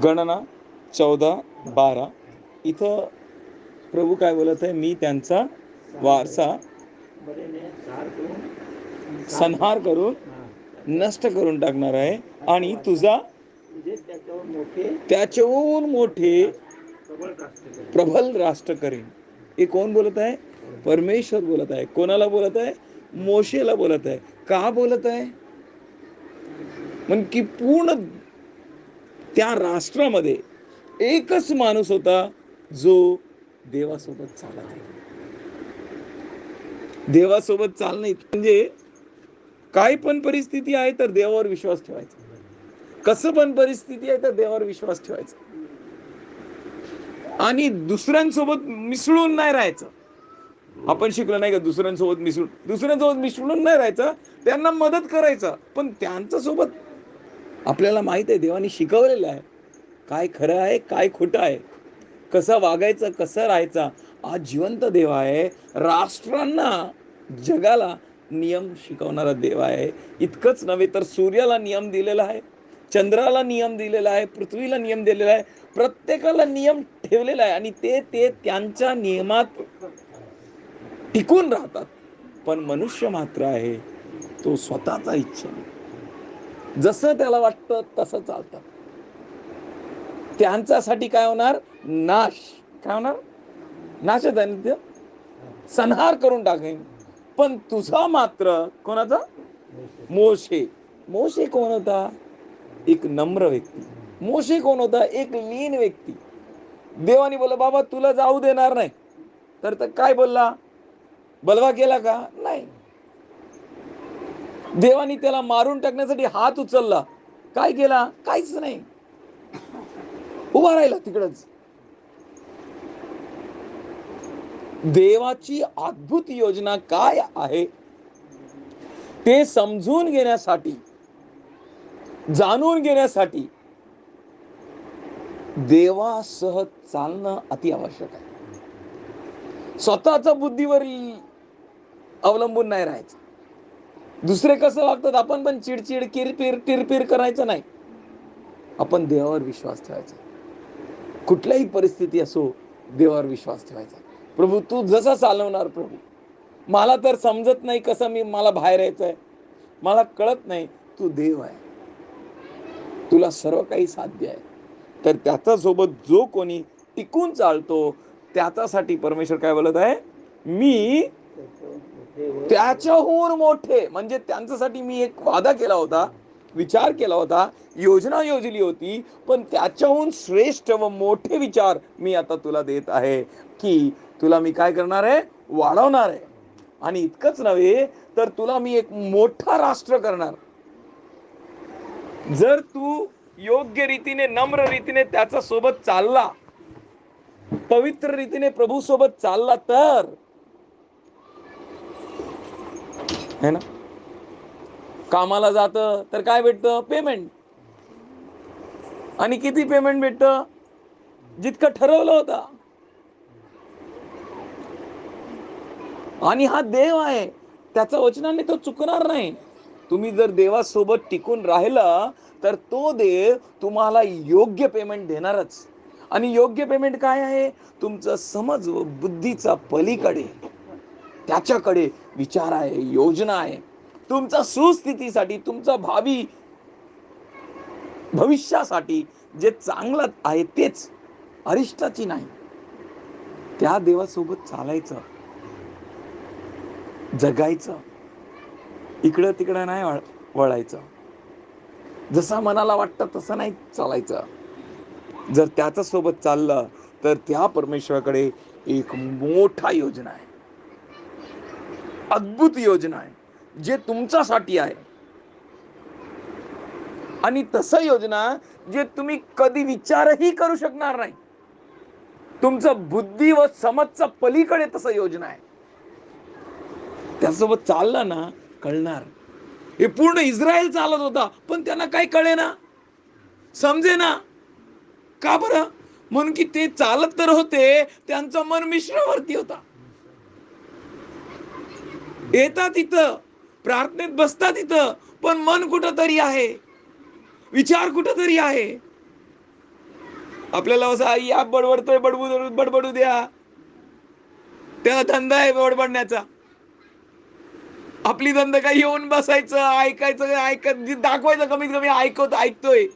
गणना चौदा बारा. इथं प्रभू काय बोलत आहे? मी त्यांचा वारसा संहार करून नष्ट करून टाकणार आहे आणि तुझा त्याच्याहून मोठे प्रबल राष्ट्र करेन. हे कोण बोलत आहे? परमेश्वर बोलत आहे. कोणाला बोलत आहे? मोशेला बोलत आहे. का बोलत आहे? म्हण की पूर्ण त्या राष्ट्रामध्ये एकच माणूस होता जो देवासोबत चालत आहे देवासोबत चालणे म्हणजे काय पण परिस्थिती आहे तर देवावर विश्वास ठेवायचा. कसं पण परिस्थिती आहे तर देवावर विश्वास ठेवायचा. आणि दुसऱ्यांसोबत मिसळून नाही राहायचं. आपण शिकलो नाही का दुसऱ्यांसोबत मिसळून? दुसऱ्यांसोबत मिसळून नाही राहायचं. त्यांना मदत करायचं. पण त्यांच्यासोबत आपल्याला माहीत आहे देवाने शिकवलेलं आहे. काय खरं आहे काय खोटं आहे. कसं वागायचं कसं राहायचं. आज जिवंत देव आहे. राष्ट्रांना जगाला नियम शिकवणारा देव आहे. इतकंच नव्हे तर सूर्याला नियम दिलेला आहे. चंद्राला नियम दिलेला आहे. पृथ्वीला नियम दिलेला आहे. प्रत्येकाला नियम ठेवलेला आहे. आणि ते ते त्यांच्या नियमात टिकून राहतात. पण मनुष्य मात्र आहे. तो स्वतःचा इच्छा जसं त्याला वाटतं तसं चालतं. त्यांच्यासाठी काय होणार? नाश. काय होणार? नाशच आहे ना संहार करून टाकेन. पण तुझा मात्र कोणाचा? मोशे. मोशे कोण होता? एक नम्र व्यक्ती. मोशे कोण होता? एक लीन व्यक्ती. देवाने बोला बाबा तुला जाऊ देणार नाही. तर तर काय बोलला? बलवा केला का? नाही. देवानी त्याला मारून टाकण्यासाठी हात उचलला. काय केला? काहीच नाही. उभा राहिला तिकडच. देवाची अद्भुत योजना काय आहे? ते समजून घेण्यासाठी जाणून घेण्यासाठी देवासह चालणं अति आवश्यक आहे. स्वतःचा बुद्धीवर अवलंबून नाही राहायचं. दुसरे कसं वागतात? आपण पण चिडचिड किरपिर टिरपिर करायचं नाही. आपण देवावर विश्वास ठेवायचा. कुठल्याही परिस्थिती असो देवावर विश्वास ठेवायचा. प्रभू तू जसा चालवणार प्रभू. मला तर समजत नाही कसं मी मला बाहेर यायचं आहे मला कळत नाही तू देव आहे. तुला सर्व काही साध्य आहे. तर त्याच्यासोबत जो कोणी टिकून चालतो त्याच्यासाठी परमेश्वर काय बोलत आहे? मी त्याच्याहून मोठे म्हणजे त्यांच्यासाठी मी एक वादा केला होता विचार केला होता योजना योजली होती पण त्याच्याहून श्रेष्ठ व मोठे विचार मी आता तुला देत आहे की तुला मी काय करणार आहे? वाढवणार आहे. आणि इतकंच नव्हे तर तुला मी एक मोठा राष्ट्र करणार. जर तू योग्य रीतीने नम्र रीतीने त्याच्या सोबत चालला पवित्र रीतीने प्रभू सोबत चालला तर है ना? कामाला जात तर काय भेटतं? पेमेंट आणि किती पेमेंट भेटतं? जितकं ठरवलं होतं. आणि हा देव आहे. त्याचा वचनाने तो चुकणार नाही. तुम्ही जर देवासोबत टिकून राहिला तर तो देव तुम्हाला योग्य पेमेंट देणारच. आणि योग्य पेमेंट काय आहे? तुमचं समज व बुद्धीचा पलीकडे त्याच्याकडे विचार आहे योजना आहे. तुमचा सुस्थितीसाठी तुमचं भावी भविष्यासाठी जे चांगलं आहे तेच अरिष्टाची नाही. त्या देवासोबत चालायचं. जगायचं. इकडं तिकडं नाही वळायचं. जसा मनाला वाटतं तसं नाही चालायचं. जर त्याच्या सोबत चाललं तर त्या परमेश्वराकडे एक मोठा योजना आहे. अद्भुत योजना आहे जे तुमच्यासाठी आहे. आणि तसं योजना जे तुम्ही कधी विचारही करू शकणार नाही. तुमचं बुद्धी व समजचा पलीकडे तसं योजना आहे. त्यासोबत चाललं ना कळणार. हे पूर्ण इस्रायल चालत होता पण त्यांना काही कळे ना समजे ना का बरं? म्हणून की ते चालत तर होते त्यांचं मन मिश्रावरती होता. येतात इथं प्रार्थनेत बसतात इथं पण मन कुठं तरी आहे. विचार कुठं तरी आहे. आपल्याला असं आई या बडबडतोय बडबू बडबडू द्या. त्याला धंदा आहे बडबडण्याचा. आपली धंदा काय येऊन बसायचं ऐकायचं ऐकत दाखवायचं कमीत कमी ऐकत ऐकतोय.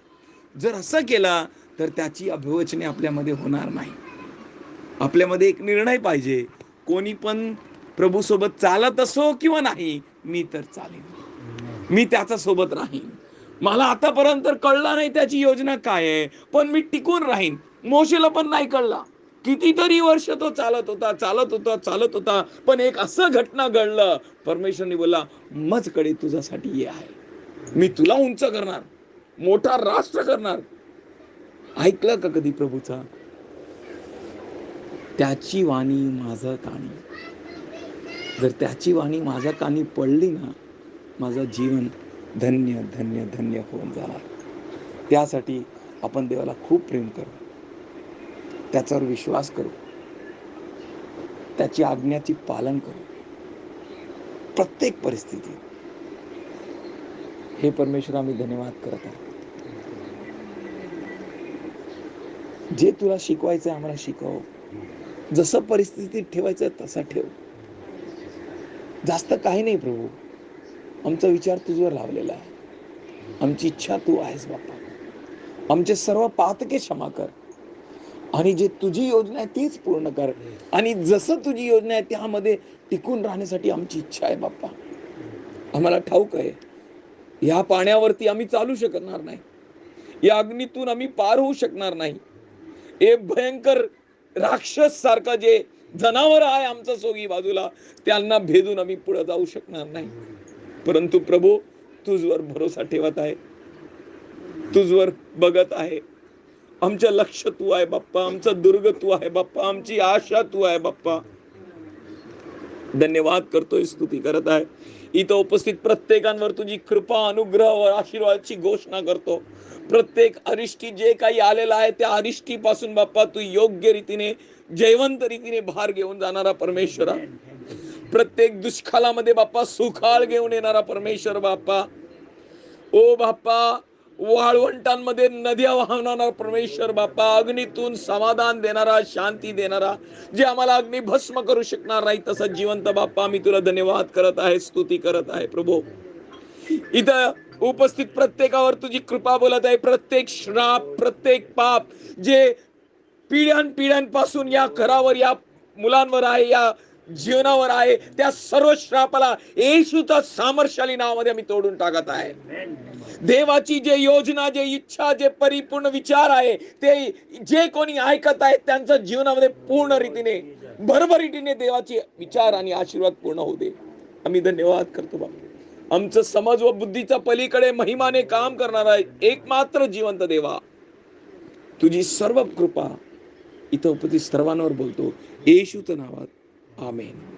जर असं केला तर त्याची अभिवचने आपल्यामध्ये होणार नाही. आपल्यामध्ये एक निर्णय पाहिजे. कोणी पण प्रभू सोबत चालत असो किंवा नाही मी तर चालेन. मी त्याच्या सोबत राहीन. मला आतापर्यंत कळला नाही त्याची योजना काय आहे पण मी टिकून राहीन. मोशेला पण नाही कळला. कितीतरी वर्ष तो चालत होता चालत होता चालत होता पण एक असं घटना घडलं. परमेश्वरने बोला मजकडे तुझ्यासाठी हे आहे. मी तुला उंच करणार मोठा राष्ट्र करणार. ऐकलं का कधी प्रभूचा? त्याची वाणी माझं काणी जर त्याची वाणी माझ्या कानी पडली ना माझं जीवन धन्य धन्य धन्य होऊन जाणार. त्यासाठी आपण देवाला खूप प्रेम करू. त्याच्यावर विश्वास करू. त्याची आज्ञाची पालन करू. प्रत्येक परिस्थितीत. हे परमेश्वर आम्ही धन्यवाद करत आहोत. जे तुला शिकवायचं आहे आम्हाला शिकव. जसं परिस्थितीत ठेवायचं तसा ठेव. जास्त काही नाही प्रभू. आमचा विचार तुझ्यावर लावलेला आहे. आमची इच्छा तू आहेस बाप्पा. आमचे सर्व पातके क्षमा कर. आणि जे तुझी योजना आहे तीच पूर्ण कर. आणि जसं तुझी योजना आहे त्यामध्ये टिकून राहण्यासाठी आमची इच्छा आहे बाप्पा. आम्हाला ठाऊक आहे या पाण्यावरती आम्ही चालू शकणार नाही. या अग्नीतून आम्ही पार होऊ शकणार नाही. हे भयंकर राक्षस सारखा जे जनावर आहे आमचा सोगी बाजूला त्यांना भेदून आम्ही पुढे जाऊ शकणार नाही. परंतु प्रभू तुझवर भरोसा ठेवत आहे. तुझवर बघत आहे. आमचं लक्ष तू आहे बाप्पा आमचं दुर्ग तू आहे बाप्पा आमची आशा तू आहे बाप्पा. धन्यवाद करतोय स्तुती करत आहे. इथं उपस्थित प्रत्येकांवर तुझी कृपा अनुग्रह व आशीर्वादाची घोषणा करतो. प्रत्येक अरिष्टी जे काही आलेलं आहे त्या अरिष्टी पासून बाप्पा तू योग्य रीतीने जयवंत रीतीने भार घेऊन जाणारा परमेश्वरा. प्रत्येक दुष्काळामध्ये बाप्पा सुखाळ घेऊन येणारा परमेश्वर बाप्पा. ओ बाप्पा वाळवंटांमध्ये नद्या वाहवणारा परमेश्वर बाप्पा अग्नीतून समाधान देणारा शांती देणारा जे आम्हाला अग्नी भस्म करू शकणार नाही तसा जिवंत बाप्पा मी तुला धन्यवाद करत आहे स्तुती करत आहे प्रभू. इथं उपस्थित प्रत्येकावर तुझी कृपा बोलत आहे प्रत्येक श्राप प्रत्येक पाप जे पिढ्यान पिढ्यांपासून या घरावर या मुलांवर आहे या जीवनावर आहे. त्या सर्व श्रापाला येशूच्या सामर्थ्याली नावामध्ये आम्ही तोडून टाकत आहे. देवाची जे योजना जे इच्छा जे परिपूर्ण विचार आहे ते जे कोणी ऐकत आहेत त्यांच्या जीवनामध्ये पूर्ण रीतीने भरभरीतीने देवाचे विचार आणि आशीर्वाद पूर्ण होऊ दे. आम्ही धन्यवाद करतो बाबा. आमचं समज व बुद्धीच्या पलीकडे महिमाने काम करणारा एकमात्र जिवंत देवा. तुझी सर्व कृपा इथं उपस्थित सर्वांवर बोलतो. येशूचं नावात. Amen.